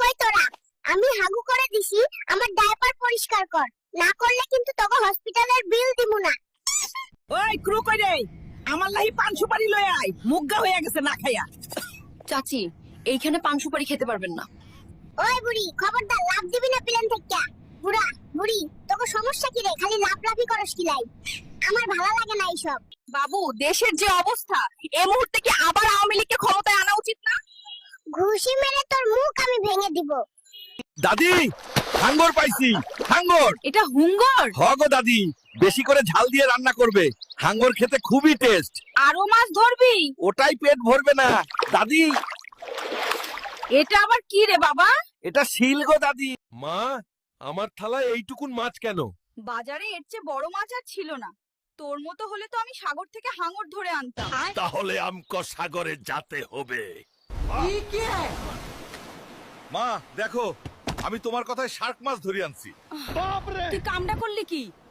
কই তোরা? আমি হাগু করে দিছি আমার ডায়াপার পরিষ্কার কর। না করলে কিন্তু তোকে হসপিটালের বিল দিমু না। ওই ক্রু কই রে? আমার লাহি পান সুপারি লয়ে আয় মুগ্গা হয়ে গেছে না খাইয়া চাচি এইখানে পান সুপারি খেতে পারবেন না। ওই বুড়ি খবরদার লাভ দিবি না প্লেন থেকে। বুড়া বুড়ি তোকে সমস্যা কি রে? খালি লাভ লাভই করস কি লাই? আমার ভালো লাগে না এইসব। বাবু দেশের যে অবস্থা এই মুহূর্তে কি আবার ঘুষি মেরে তোর মুখ আমি ভেঙে দিব। দাদি হাঙ্গর পাইছি হাঙ্গর। এটা হুঙ্গর? হগো দাদি বেশি করে ঝাল দিয়ে রান্না করবে। হাঙ্গর খেতে খুবই টেস্ট আরও মাছ ধরবি? ওটাই পেট ভরবে না। দাদি এটা আবার কি রে বাবা? এটা শিল গো দাদি। মা আমার থালায় এইটুকুন মাছ কেন? বাজারে এর চেয়ে বড় মাছ আর ছিল না। তোর মতো হলে তো আমি সাগর থেকে হাঙর ধরে আনতাম। তাহলে আমক সাগরে যেতে হবে। মা দেখো আমি তোমার কথায় শার্ক মাছ ধরে আনছি। তুই কামটা করলি কি?